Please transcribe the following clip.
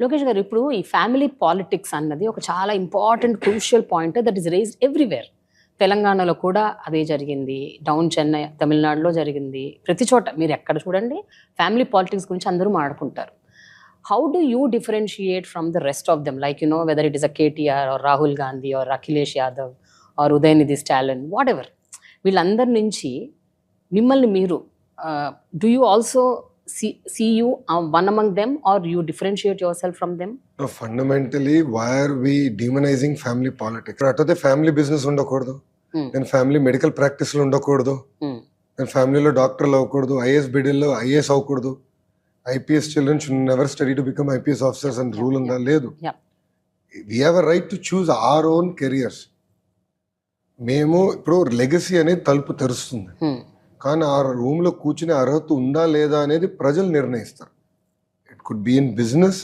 లోకేష్ గారు ఇప్పుడు ఈ ఫ్యామిలీ పాలిటిక్స్ అన్నది ఒక చాలా important crucial point that is raised everywhere. తెలంగాణలో కూడా అదే జరిగింది. డౌన్ చెన్నై తమిళనాడులో జరిగింది. ప్రతి చోట మీరు ఎక్కడ చూడండి ఫ్యామిలీ పాలిటిక్స్ గురించి అందరూ మాట్లాడుకుంటారు. How do you differentiate from the rest of them like you know whether it is a KTR or Rahul Gandhi or Akhilesh Yadav or Udhayanidhi Stalin whatever వీళ్ళందరి నుంచి మిమ్మల్ని మీరు do you also see you one among them are you differentiate yourself from them fundamentally why are we demonizing family politics అట్టయితే family business ఉండకూడదు. Hmm. నేను family medical ప్రాక్టీస్లో ఉండకూడదు. నేను ఫ్యామిలీలో డాక్టర్లు అవ్వకూడదు. ఐఏఎస్ బిడిల్లో ఐఏఎస్ అవ్వకూడదు. IPS children should never study to become IPS officers అని రూల్ ఉందా లేదు. We have a right to choose our own careers మేము ఇప్పుడు లెగసీ అనేది తలుపు తెరుస్తుంది. కానీ ఆ రూమ్లో కూర్చునే అర్హత ఉందా లేదా అనేది ప్రజలు నిర్ణయిస్తారు. It could be in business